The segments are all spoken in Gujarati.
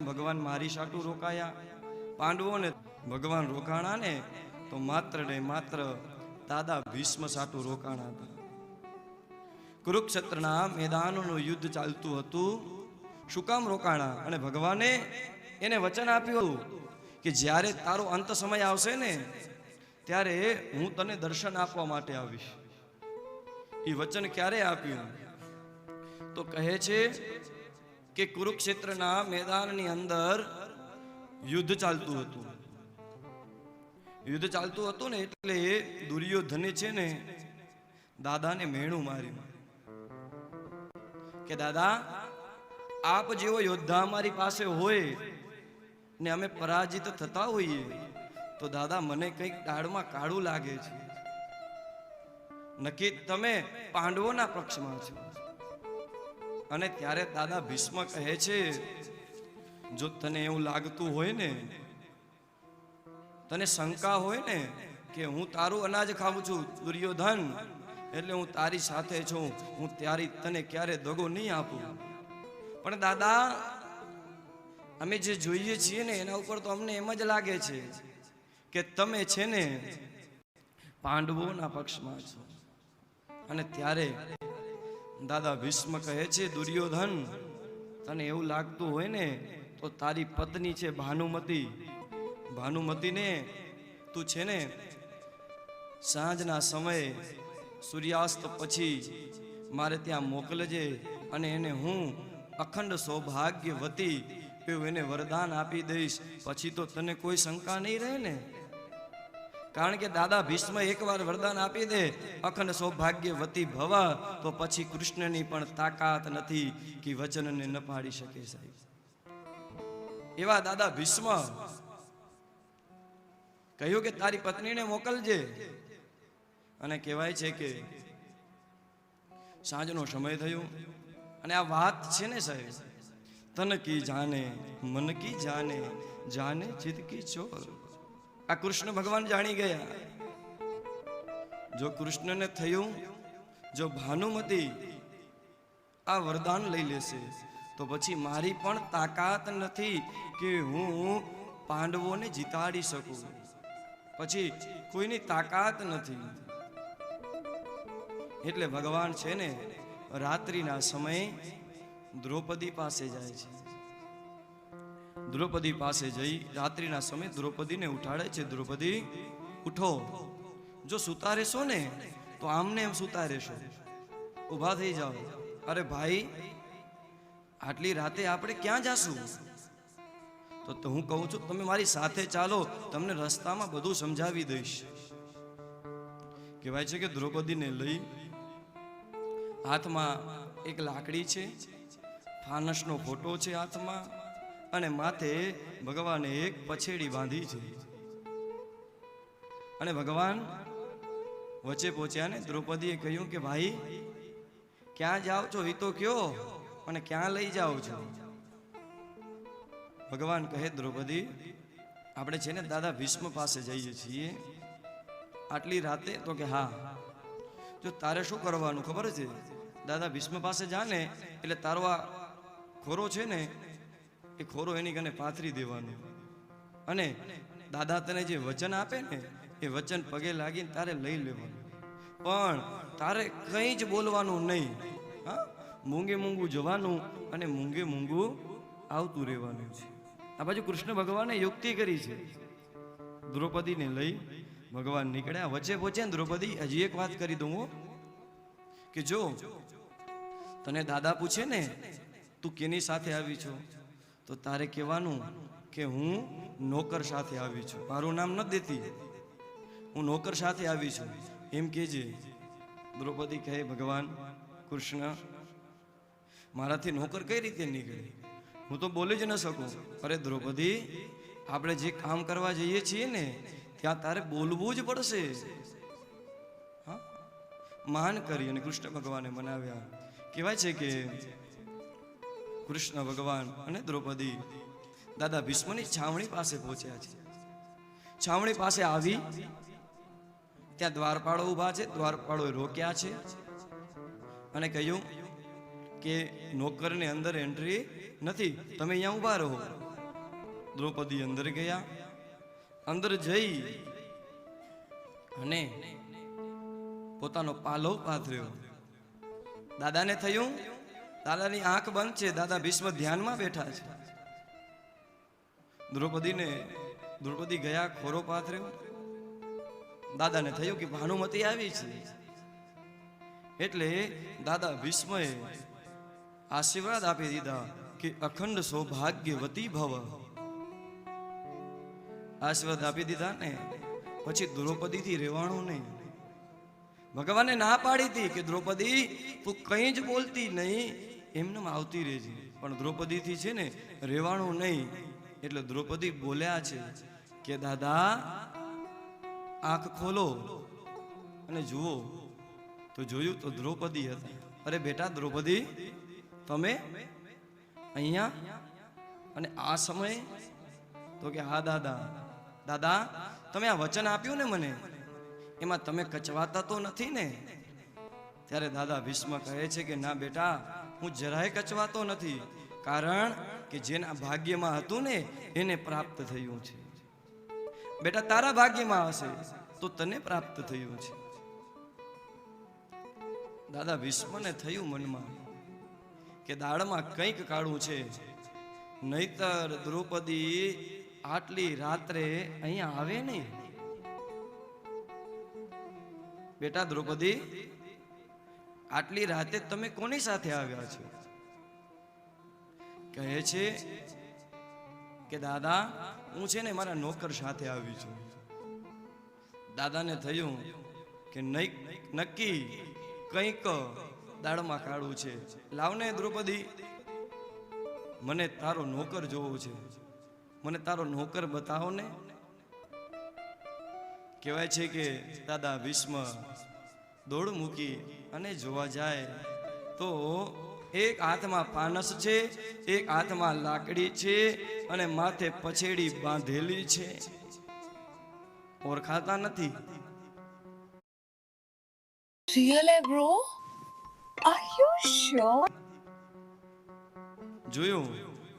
ભગવાન મારી સાટું રોકાયા. પાંડવોને ભગવાન રોકાણા ને તો માત્ર ને માત્ર દાદા ભીષ્મ સાટું રોકાણા હતા. કુરુક્ષેત્રના મેદાનનું યુદ્ધ ચાલતું હતું. શું કામ રોકાણા? અને ભગવાને એને વચન આપ્યું કે જ્યારે તારો અંત સમય આવશે ને, ત્યારે હું તને દર્શન આપવા માટે આવીશ. એ વચન ક્યારે આપ્યું? તો કહે છે કે કુરુક્ષેત્રના મેદાનની અંદર યુદ્ધ ચાલતું હતું. યુદ્ધ ચાલતું હતું ને એટલે દુર્યોધને છે ને દાદાને મેણું માર્યું. કે દાદા, આપ જેવો યોદ્ધા અમારી પાસે હોય ને અમે પરાજિત થતા હોઈએ, તો દાદા મને કંઈક દાળમાં કાળું લાગે છે. નક્કી તમે પાંડવોના પક્ષમાં છો. અને ત્યારે દાદા ભીષ્મ કહે છે, જો તને એવું લાગતું હોય ને, તને શંકા હોય ને કે હું તારું અનાજ ખાઉં છું, દુર્યોધન, એટલે હું તારી સાથે છું, હું તારી તને ક્યારે દગો નહીં આપું. પણ દાદા, અમે જે જોઈએ છીએ ને, એના ઉપર તો અમને એમ જ લાગે છે કે તમે છે ને પાંડવોના પક્ષમાં છો. અને ત્યારે દાદા ભીષ્મ કહે છે, દુર્યોધન, તને એવું લાગતું હોય ને, તો તારી પત્ની છે ભાનુમતી. ભાનુમતીને તું છે ને, સાંજના સમયે સૂર્યાસ્ત પછી મારે ત્યાં મોકલજે અને એને હું અખંડ સૌભાગ્યવતી એવું એને વરદાન આપી દઈશ. પછી તો તને કોઈ શંકા નહીં રહે ને? કારણ કે દાદા ભીષ્મ એકવાર વરદાન આપી દે, અખંડ સૌભાગ્યવતી ભવ, તો પછી કૃષ્ણની પણ તાકાત નથી કે વચનને ન પાડી શકે સાહેબ. એવા દાદા ભીષ્મ, કહ્યું કે તારી પત્નીને મોકલજે. અને કહેવાય છે કે સાંજનો સમય થયો અને આ વાત છે ને સાહેબ, તન કી જાને, મન કી જાને જાને ચિત કી ચોર. આ કૃષ્ણ ભગવાન જાણી ગયા. જો કૃષ્ણને થયું, જો ભાનુમતી આ વરદાન લઈ લેશે, તો પછી મારી પણ તાકાત નથી કે હું પાંડવોને જીતાડી શકું. પછી કોઈની તાકાત નથી. એટલે ભગવાન છે ને રાત્રિના સમયે દ્રૌપદી પાસે જાય છે. દ્રૌપદી પાસે જઈ રાત્રિના સમયે દ્રૌપદીને ઉઠાડે છે. દ્રૌપદી, ઉઠો. જો સુતા રહેશો ને, તો આમને એમ સુતા રહેશો ઊભા થઈ જાઓ. અરે ભાઈ, આટલી રાતે આપણે ક્યાં જાશું? તો હું કહું છું, તમે મારી સાથે ચાલો, તમને રસ્તામાં બધું સમજાવી દઈશ. કહેવાય છે કે દ્રૌપદીને લઈ હાથમાં એક લાકડી છે. ફાનસનો ફોટો છે હાથમાં. અને માથે ભગવાને એક પછેડી બાંધી છે. અને ભગવાન વચ્ચે પહોંચ્યા ને દ્રૌપદીએ કહ્યું કે, ભાઈ, ક્યાં જાઓ છો? એ તો કયો? અને ક્યાં લઈ જાઓ છો? ભગવાન કહે, દ્રૌપદી, આપણે છે ને દાદા ભીષ્મ પાસે જઈએ છીએ. આટલી રાતે? તો કે, હા. જો તારે શું કરવાનું? ખબર છે? દાદા ભીષ્મ પાસે જા ને. એટલે તારો આ ખોરો છે ને એ ખોરો એની કને પાથરી દેવાનો. અને દાદા તને જે વચન આપે ને, એ વચન પગે લાગીને તારે લઈ લેવાનું. પણ તારે કંઈ જ બોલવાનું નહીં. હા? મૂંગે મૂંગું જવાનું અને મૂંગે મૂંગું આવતું રહેવાનું છે. આ બાજુ કૃષ્ણ ભગવાને યુક્તિ કરી છે. દ્રૌપદીને લઈ ભગવાન નીકળ્યા. વચ્ચે પહોંચ્યા ને દ્રૌપદી, હજી એક વાત કરી દઉં. કે જો તને દાદા પૂછે ને, તું કેની સાથે આવી છો? તો તારે કહેવાનું કે હું નોકર સાથે આવી છું. મારું નામ ન દેતી. હું નોકર સાથે આવી છું. એમ કહેજે, દ્રૌપદી કહે, ભગવાન, કૃષ્ણ, મારાથી નોકર કઈ રીતે નીકળે? હું તો બોલી જ ન શકું. અરે દ્રૌપદી, આપણે જે કામ કરવા જઈએ છીએ ને, ત્યાં તારે બોલવું જ પડશે. હા? માન કરી અને કૃષ્ણ ભગવાને મનાવ્યા. કહેવાય છે કે કૃષ્ણ ભગવાન અને દ્રૌપદી દાદા ભીષ્મની છાવણી પાસે પહોંચ્યા છે. છાવણી પાસે આવી, ત્યાં દ્વારપાળો ઊભા છે, દ્વારપાળોએ રોક્યા છે અને કહ્યું કે નોકરને અંદર એન્ટ્રી નથી, તમે અહીંયા ઊભા રહો. દ્રૌપદી અંદર ગયા, અંદર જઈ અને પોતાનો પાલો પાથર્યો. દાદાને થયું દાદાની આંખ બંધ છે, દાદા ભીષ્મ ધ્યાનમાં બેઠા છે. દ્રૌપદીને, દ્રૌપદી ગયા ખોરો પાથર્યો દાદાને થયું કે ભાનુમતી આવી છે. એટલે દાદા ભીષ્મએ આશીર્વાદ આપી દીધા કે અખંડ સૌભાગ્યવતી ભવ. આશીર્વાદ આપી દીધા ને પછી દ્રૌપદીથી રહેવાનું નહીં ભગવાને ના પાડી હતી કે દ્રૌપદી, તું કંઈ જ બોલતી નહીં. એમને આવતી રહેજે પણ દ્રૌપદીથી છે ને રહેવાનું નહીં. એટલે દ્રૌપદી બોલ્યા છે કે, દાદા, આંખ ખોલો અને જુઓ. તો જોયું તો દ્રૌપદી હતી. અરે બેટા, દ્રૌપદી, તમે અહીંયા? અને આ સમયે તો કે, હા, દાદા. દાદા, તમે આ વચન આપ્યું ને મને? એમાં તમે કચવાતા તો નથી ને? ત્યારે દાદા ભીષ્મ કહે છે કે, ના, બેટા હું જરાય કચવાતો નથી, કારણ કે જેના ભાગ્યમાં હતું ને, એને પ્રાપ્ત થયું છે. બેટા, તારા ભાગ્યમાં હશે, તો તને પ્રાપ્ત થયું છે. દાદા ભીષ્મને થયું મનમાં કે દાળમાં કંઈક કાળું છે. નહીતર દ્રૌપદી આટલી રાત્રે અહીંયા આવે નહીં બેટા, દ્રૌપદી આટલી રાતે તમે કોની સાથે આવ્યા છો? કહે છે કે, દાદા, હું છે ને મારા નોકર સાથે આવી છું. દાદાને થયું કે નક્કી કંઈક દાળમાં કાળું છે. લાવને દ્રૌપદી, મને તારો નોકર જોવો છે. મને તારો નોકર બતાવો ને. કહેવાય છે કે, દાદા ભીષ્મ દોડ મૂકી અને જોવા જાય તો એક હાથમાં પાનસ છે એક હાથમાં લાકડી છે અને માથે પછેડી બાંધેલી છે. ઓળખાતા નથી. Really, bro are you sure જોયું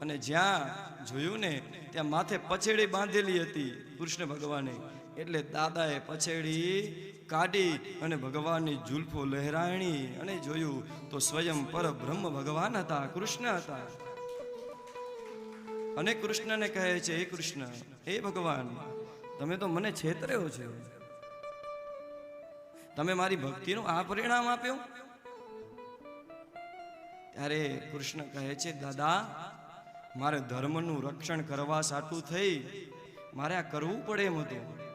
અને જ્યાં જોયું ને ત્યાં માથે પછેડી બાંધેલી હતી કૃષ્ણ ભગવાને. એટલે દાદાએ પછેડી કાઢી અને ભગવાનની જુલ્ફો લહેરાણી અને જોયું તો સ્વયં પરબ્રહ્મ ભગવાન હતા, કૃષ્ણ હતા. અને કૃષ્ણને કહે છે, હે કૃષ્ણ, હે ભગવાન, તમે તો મને છેતર્યો છે. તમે મારી ભક્તિનું આ પરિણામ આપ્યું? ત્યારે કૃષ્ણ કહે છે, દાદા, મારે ધર્મનું રક્ષણ કરવા સાટું થઈ, મારે આ કરવું પડે એમ હતું.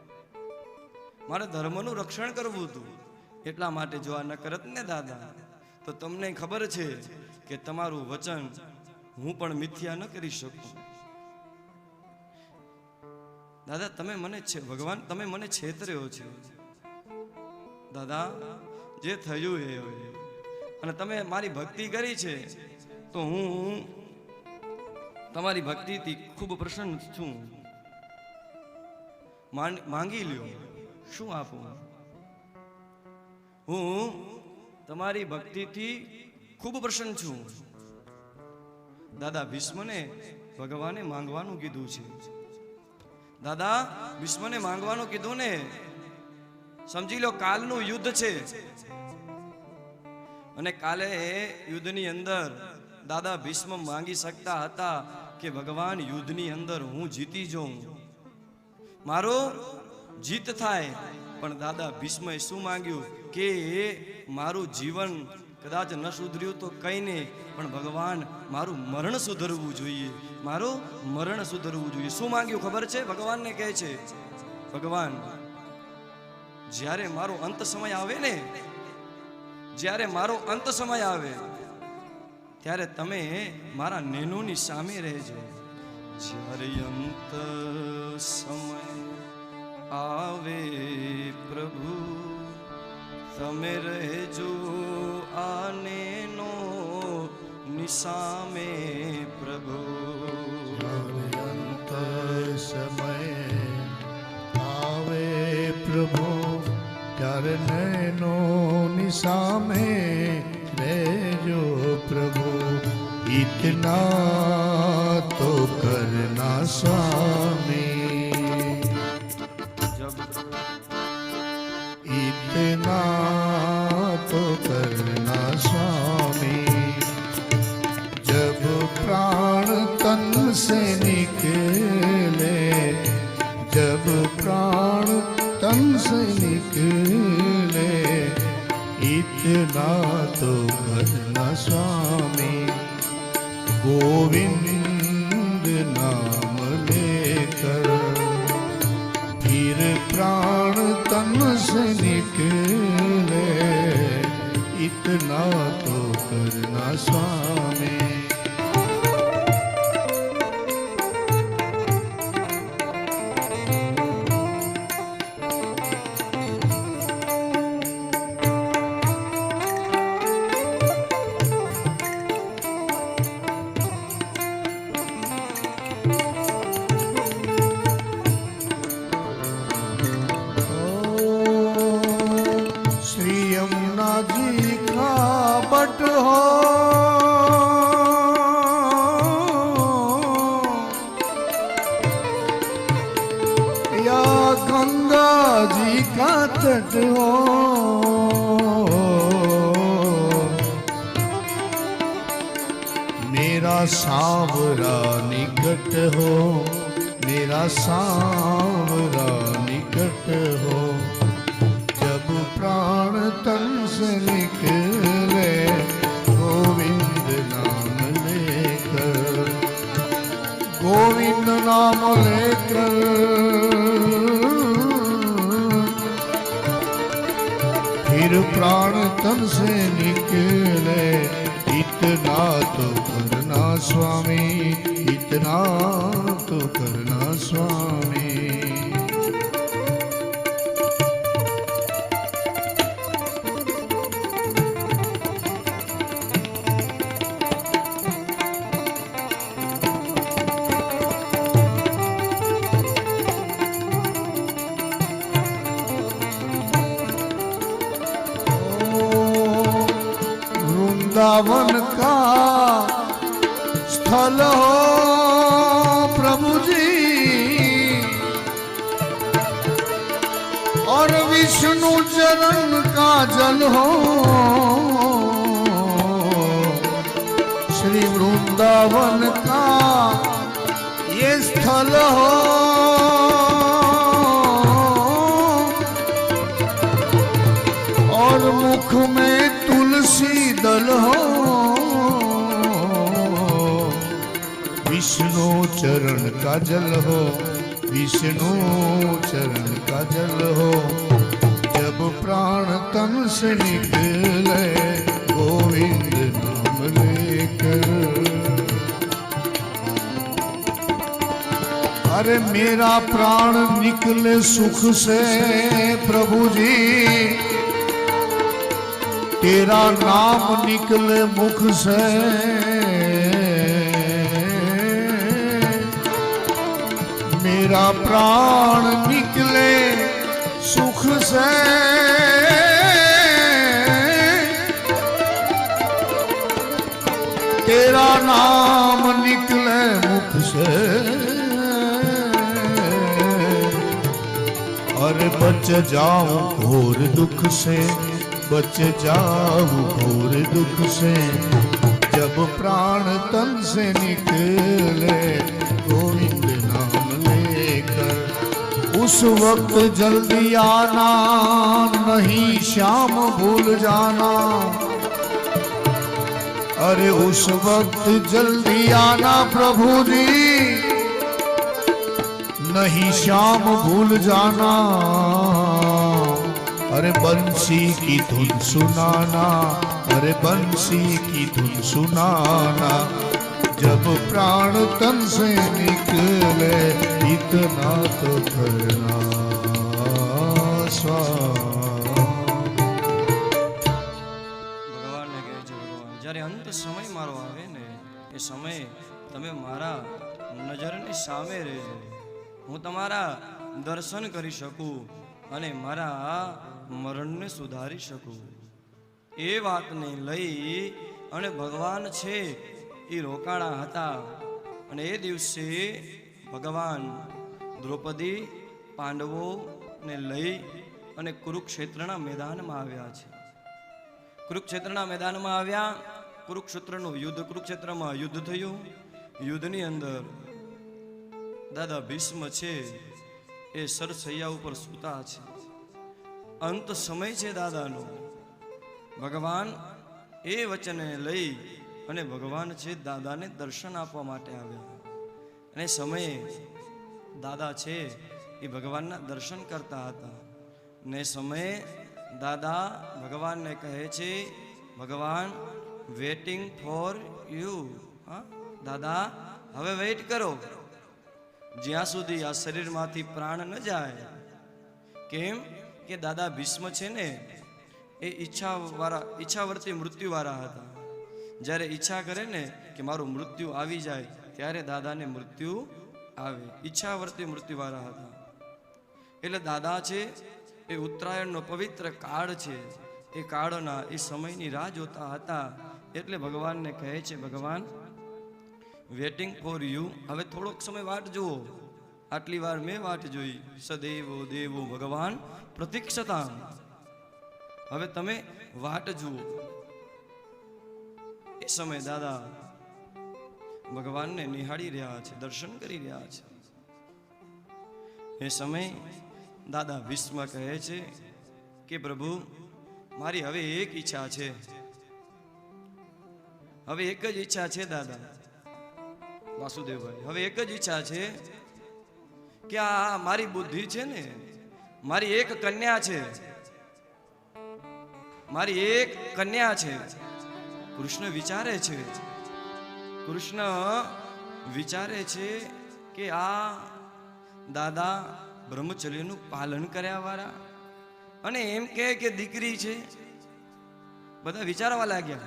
મારે ધર્મનું રક્ષણ કરવું હતું. એટલા માટે જો આ ન કરત ને દાદા, તો તમને ખબર છે કે તમારું વચન હું પણ મિથ્યા ન કરી શકું. દાદા, તમે મને છે, ભગવાન, તમે મને છેતર્યો છે. દાદા, જે થયું એ અને તમે મારી ભક્તિ કરી છે, તો હું તમારી ભક્તિથી ખૂબ પ્રસન્ન છું. માંગી લ્યો. શું આપું? હું તમારી ભક્તિથી ખૂબ પ્રસન્ન છું. દાદા ભીષ્મને ભગવાને માંગવાનું કીધું છે. દાદા ભીષ્મને માંગવાનું કીધું ને, સમજી લો કાલનું યુદ્ધ છે. અને કાલે યુદ્ધની અંદર દાદા ભીષ્મ માંગી શકતા હતા કે ભગવાન યુદ્ધની અંદર હું જીતી જાઉં. મારો જીત થાય. પણ દાદા ભીષ્મએ શું માંગ્યું? કે મારું જીવન કદાચ ન સુધર્યું તો કંઈ નહીં, પણ ભગવાન મારું મરણ સુધરવું જોઈએ. મારું મરણ સુધરવું જોઈએ. શું માંગ્યું? ખબર છે? ભગવાનને કહે છે, ભગવાન, જ્યારે મારો અંત સમય આવે ને, જ્યારે મારો અંત સમય આવે, ત્યારે તમે મારા નેનોની સામે રહેજો. જ્યારે અંત સમય આવે પ્રભુ. તમે રહેજો આને નો નિશામે પ્રભુ. અંત સમય આવે પ્રભુ, ત્યારે નૈનોની નિશામે રહેજો પ્રભુ. ઇતના તો કરના સ્વામી વિઘ્ન તો કરના સ્વામી ગંગા જી કા તટ મેરા સાવરા નિકટ હો. મેરા સાવરા નિકટ હો. જબ પ્રાણ તન સે નિકલે ગોવિંદ નામ લેકર ગોવિંદ નામ લેકર પ્રાણ તન સે નિકલે ઇતના તો કરના સ્વામી ઇતના તો કરના સ્વામી का जल हो श्री वृंदावन का ये स्थल हो और मुख में तुलसी दल हो विष्णु चरण का जल हो विष्णु चरण का जल हो પ્રાણ તન સે નિકલે ગોવિંદ નામ લેકર. અરે મેરા પ્રાણ નિકલે સુખ સે પ્રભુજી. તેરા નામ નિકલે મુખ સે. મેરા પ્રાણ નિકલે सुख से तेरा नाम निकले मुख से। और बच जाऊँ घोर दुख से, बच जाऊँ घोर दुख से, जब प्राण तन से निकले उस वक्त जल्दी आना, नहीं श्याम भूल जाना। अरे उस वक्त जल्दी आना प्रभु जी, नहीं शाम भूल जाना। अरे बंसी की धुन सुनाना, अरे बंसी की धुन सुनाना। जब प्राण तन से निकले इतना तो करना स्वा ભગવાનને કહે છે ભગવાન જ્યારે અંત સમય મારો આવે ને એ સમયે તમે મારા નજરની સામે રહેજો હું તમારા દર્શન કરી શકું અને મારા મરણને સુધારી શકું એ વાતને લઈ અને ભગવાન છે એ રોકાણા હતા. અને એ દિવસે ભગવાન દ્રૌપદી પાંડવોને લઈ અને કુરુક્ષેત્રના મેદાનમાં આવ્યા છે. કુરુક્ષેત્રના મેદાનમાં આવ્યા, કુરુક્ષેત્રનું યુદ્ધ, કુરુક્ષેત્રમાં યુદ્ધ થયું. યુદ્ધની અંદર દાદા ભીષ્મ છે એ સરસૈયા ઉપર સૂતા છે. અંત સમય છે દાદાનો. ભગવાન એ વચને લઈ અને ભગવાન છે દાદાને દર્શન આપવા માટે આવ્યા. અને સમયે દાદા છે એ ભગવાનના દર્શન કરતા હતા. ને સમયે દાદા ભગવાનને કહે છે, ભગવાન વેટિંગ ફોર યુ હા, દાદા, હવે વેઇટ કરો. જ્યાં સુધી આ શરીરમાંથી પ્રાણ ન જાય. કેમ કે દાદા ભીષ્મ છે ને, એ ઈચ્છા વાળા, ઈચ્છાવર્તી મૃત્યુવાળા હતા. જ્યારે ઈચ્છા કરે ને કે મારું મૃત્યુ આવી જાય, ત્યારે દાદાને મૃત્યુ આવે. ઈચ્છાવર્તી મૃત્યુ વાળા હતા. એટલે દાદા છે, એ ઉત્તરાયણનો પવિત્ર કાળ છે. એ કાળના, એ સમયની રાહ જોતા હતા. એટલે ભગવાનને કહે છે, ભગવાન વેટિંગ ફોર યુ હવે થોડોક સમય વાટ જુઓ. આટલી વાર મેં વાટ જોઈ. સદેવો દેવો ભગવાન પ્રતીક્ષતા હવે તમે વાટ જુઓ. એ સમયે દાદા ભગવાનને નિહાળી રહ્યા છે, દર્શન કરી રહ્યા છે. એ સમય દાદા વિશ્વમાં કહે છે કે, પ્રભુ, મારી હવે એક ઈચ્છા છે. હવે એક જ ઈચ્છા છે દાદા. વાસુદેવભાઈ, હવે એક જ ઈચ્છા છે કે આ મારી બુદ્ધિ છે ને, મારી એક કન્યા છે. મારી એક કન્યા છે. કૃષ્ણ વિચારે છે. કૃષ્ણ વિચારે છે કે આ દાદા બ્રહ્મચર્યનું પાલન કર્યા વાળા અને એમ કહે કે દીકરી છે. બધા વિચારવા લાગ્યા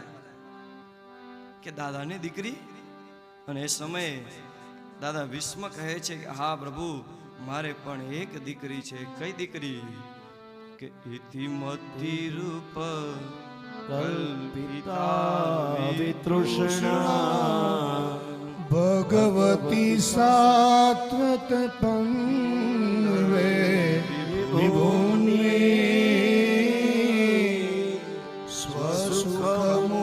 કે દાદાને દીકરી અને એ સમયે દાદા ભીષ્મ કહે છે કે હા પ્રભુ, મારે પણ એક દીકરી છે. કઈ દીકરી? કે ઇતિમતિ રૂપ કલ્પિતા વિતૃષ્ણા ભગવતી સાત્વત તન્વે વિભૂની સ્વસુખમુપદતે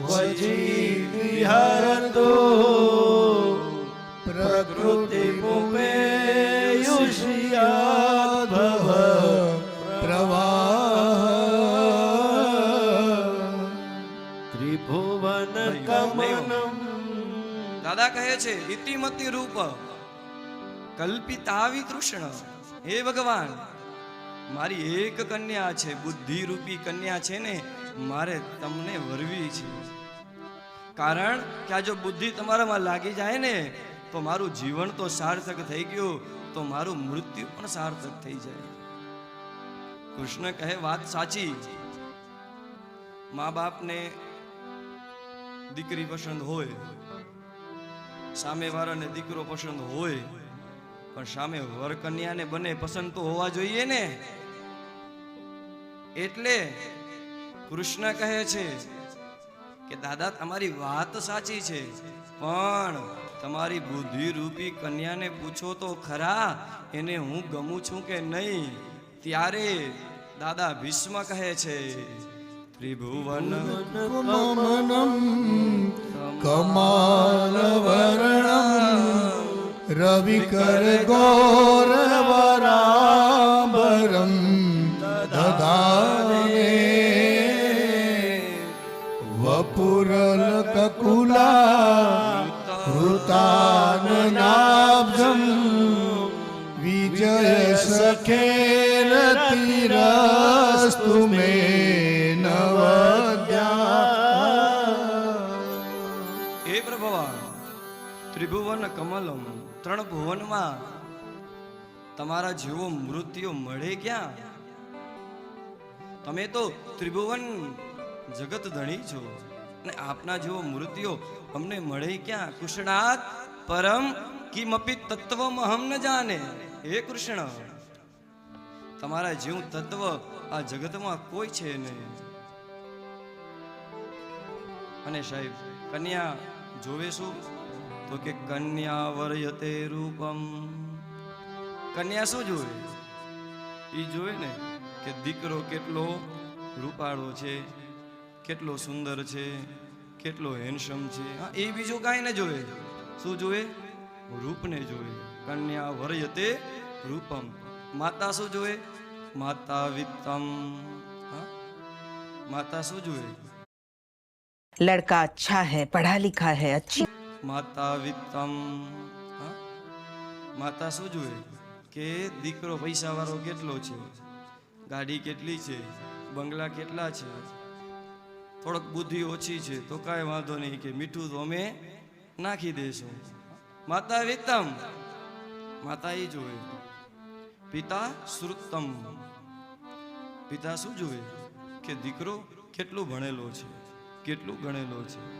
ક્વચિદ વિહરતો પ્રકૃતિ ભવ કહે છે ઇતિમતિ રૂપ, કલ્પિતાવી કૃષ્ણ, હે ભગવાન, મારી એક કન્યા છે બુદ્ધિ રૂપી કન્યા છે ને, મારે તમને વરવી છે. કારણ કે આ જો બુદ્ધિ તમારામાં લાગી જાય ને, તો મારું જીવન તો સાર્થક થઈ ગયું, તો મારું મૃત્યુ પણ સાર્થક થઈ જાય. કૃષ્ણ કહે, વાત સાચી. મા બાપને દીકરી પસંદ હોય સામેવાળાને દીકરો પસંદ હોય, પણ સામે વર કન્યાને બને પસંદ તો હોવા જોઈએ ને. એટલે કૃષ્ણ કહે છે કે, દાદા, તમારી વાત સાચી છે, પણ તમારી બુદ્ધિ રૂપી કન્યાને પૂછો તો ખરા, એને હું ગમું છું કે નહીં? ત્યારે દાદા ભીષ્મ કહે છે ત્રિભુવન કમનમ કમાલવર્ણમ રવિકર ગૌરવરાંબરમ દધાને વપુરલ કકુલા ત્રિભુવન કમલમ, ત્રણ ભુવનમાં તમારા જેવો મૃત્યુ મળે ક્યાં? તમે તો ત્રિભુવન જગત ધણી છો અને આપના જેવો મૃત્યુ અમને મળે ક્યાં? કૃષ્ણાત પરમ કિમપી તત્વમ હમ ન જાને. હે કૃષ્ણ, તમારા જેવું તત્વ આ જગતમાં કોઈ છે નહીં. અને સાહેબ, કન્યા જોવે શું? તો કે કન્યા વર્યતે રૂપમ કન્યા શું જોવે એ જોવે ને કે દીકરો કેટલો રૂપાળો છે કેટલો સુંદર છે કેટલો હેન્ડસમ છે હા એ બીજું કાંઈ ન જોવે શું જોવે રૂપને જોવે કન્યા વર્યતે રૂપમ માતા શું જોવે માતા વિત્તમ હા? માતા શું જોવે लड़का अच्छा है पढ़ा लिखा है अच्छी માતા વિત્તમ? માતા શું જોવે કે દીકરો પૈસા વાળો કેટલો છે? ગાડી કેટલી છે? બંગલા કેટલા છે? થોડોક બુદ્ધિ ઓછી છે, તો કાંઈ વાંધો નહીં કે મીઠું તો અમે નાખી દઈશું માતા વિત્તમ. માતા એ જોવે પિતા શ્રુતમ પિતા શું જોવે કે દીકરો કેટલું ભણેલો છે? કેટલું ગણેલો છે?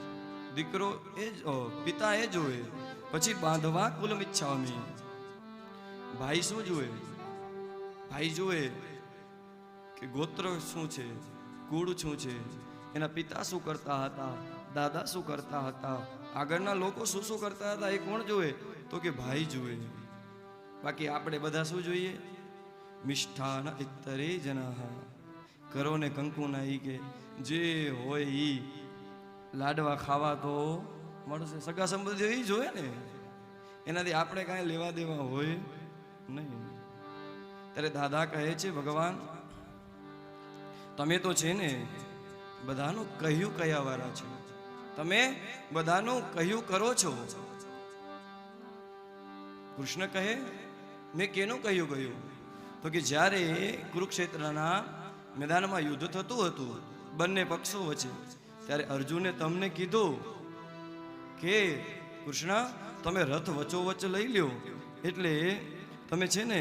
દીકરો એ જ પિતા એ જોવે, પછી બાંધવા કુલમ ઈચ્છામી ભાઈ શું જોવે? ભાઈ જોવે કે ગોત્ર શું છે, કુળ શું છે, એના પિતા શું કરતા હતા, દાદા શું કરતા હતા, આગળના લોકો શું શું કરતા હતા, એ કોણ જોવે? તો કે ભાઈ જોવે. બાકી આપણે બધા શું જોઈએ? મિષ્ઠાના ઇતરે જનાહ કરો ને કંકુના ઈ કે જે હોય ઈ લાડવા ખાવા તો મળશે. સગા સંબંધીઓ એ જોઈએ ને. એનાથી આપણે કાંઈ લેવા દેવા હોય નહીં. ત્યારે દાદા કહે છે, ભગવાન, તમે તો છે ને બધાનું કહ્યું કયા વાળા છે. તમે બધાનું કહ્યું કરો છો. કૃષ્ણ કહે, મેં કેનું કહ્યું ગયું? તો કે જ્યારે કુરુક્ષેત્રના મેદાનમાં યુદ્ધ થતું હતું, બંને પક્ષો વચ્ચે ત્યારે અર્જુને તમને કીધું કે કૃષ્ણ તમે રથ વચોવચ લઈ લ્યો. એટલે તમે છે ને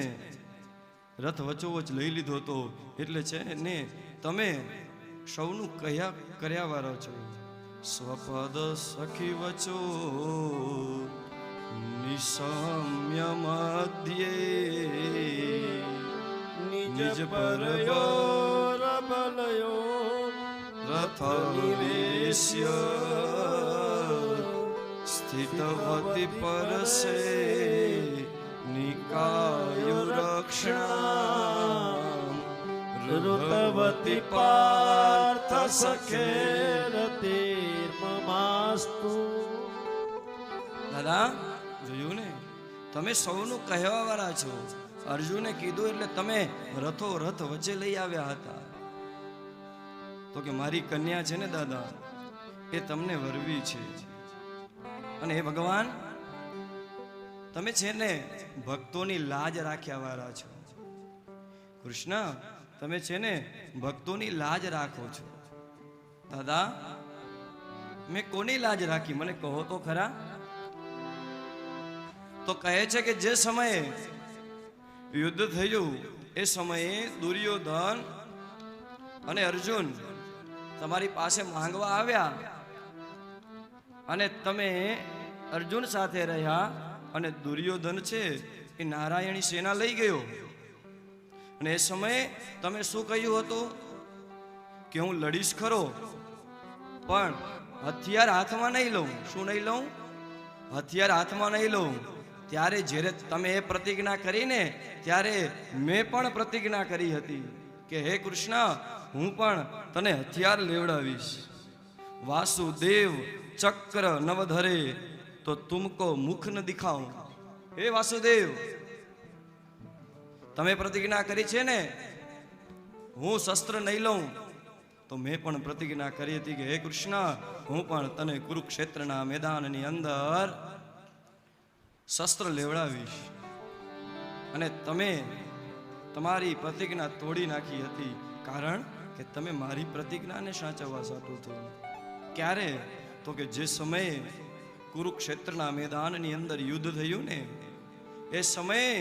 રથ વચોવચ લઈ લીધો તો એટલે છે ને તમે સૌનું કયા કર્યા વાળો છો? સ્વપદ સખી વચો નિસમ્ય મધ્યે નિજ પરયો રબલયો રથ નિવેશ્ય સ્થિતવતિ પરસે ઋતવતી પાર્થ સખે રતિર્મમાસ્તુ દાદા, જોયું ને? તમે સૌનું કહેવાવાળા છો. અર્જુને કીધું એટલે તમે રથો રથ વચ્ચે લઈ આવ્યા હતા. તો કે મારી કન્યા છે ને દાદા, એ તમને વરવી છે. અને હે ભગવાન, તમે છે ને ભક્તોની લાજ રાખ્યા વાળા છો. કૃષ્ણ, તમે છે ને ભક્તોની લાજ રાખો છો. દાદા, મેં કોની લાજ રાખી? મને કહો તો ખરા. તો કહે છે કે જે સમયે યુદ્ધ થયું, એ સમયે દુર્યોધન અને અર્જુન તમારી પાસે માંગવા આવ્યા અને તમે અર્જુન સાથે રહ્યા અને દુર્યોધન છે એ નારાયણી સેના લઈ ગયો. અને એ સમયે તમે શું કહ્યું હતું? કે હું લડીશ ખરો, પણ હથિયાર હાથમાં નહીં લઉં. શું નહીં લઉં? હથિયાર હાથમાં નહીં લઉં. ત્યારે જ્યારે તમે એ પ્રતિજ્ઞા કરીને ત્યારે મેં પણ પ્રતિજ્ઞા કરી હતી કે હે કૃષ્ણ હું પણ તને હથિયાર લેવડાવીશ. વાસુદેવ ચક્ર નવધરે, તો તુમકો મુખ ન દિખાઉં. હે વાસુદેવ, તમે પ્રતિજ્ઞા કરી છે ને? હું શસ્ત્ર નહીં લઉં. તો મેં પણ પ્રતિજ્ઞા કરી હતી કે હે કૃષ્ણ, હું પણ તને કુરુક્ષેત્રના મેદાનની અંદર શસ્ત્ર લેવડાવીશ. અને તમે તમારી પ્રતિજ્ઞા તોડી નાખી હતી. કારણ કે તમે મારી પ્રતિજ્ઞાને સાચવવા સાટું થયું ક્યારે? તો કે જે સમયે કુરુક્ષેત્રના મેદાનની અંદર યુદ્ધ થયું ને, એ સમયે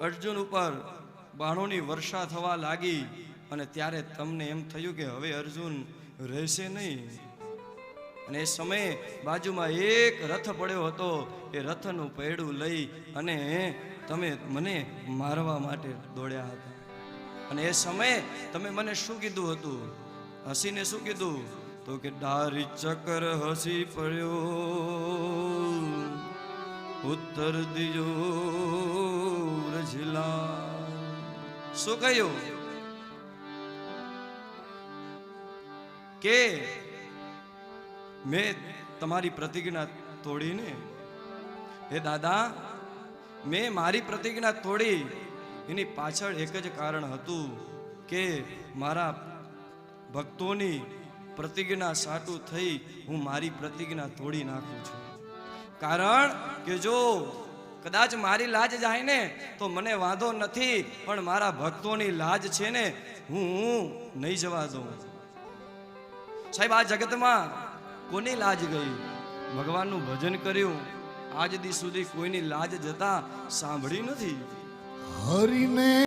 અર્જુન ઉપર બાણોની વર્ષા થવા લાગી અને ત્યારે તમને એમ થયું કે હવે અર્જુન રહેશે નહીં. અને એ સમયે બાજુમાં એક રથ પડ્યો હતો, એ રથનું પૈડું લઈ અને તમે મને મારવા માટે દોડ્યા હતા. અને એ સમયે તમે મને શું કીધું હતું? હસીને શું કીધું? તો કે ડારી ચક્ર હસી પડ્યો. ઉત્તર દિજો રજલા. શું કહ્યું? કે મેં તમારી પ્રતિજ્ઞા તોડીને? હે દાદા, મેં મારી પ્રતિજ્ઞા તોડી એની પાછળ એક જ કારણ હતું કે મારા ભક્તોની પ્રતિજ્ઞા સાટું થઈ હું મારી પ્રતિજ્ઞા તોડી નાખું છું. કારણ કે જો કદાચ મારી લાજ જાય ને તો મને વાંધો નથી, પણ મારા ભક્તોની લાજ છે ને હું નહીં જવા દઉં. સાહેબ, આ જગતમાં કોની લાજ ગઈ? ભગવાનનું ભજન કર્યું. આજ દી સુધી કોઈની લાજ જતા સાંભળી નથી. હરિને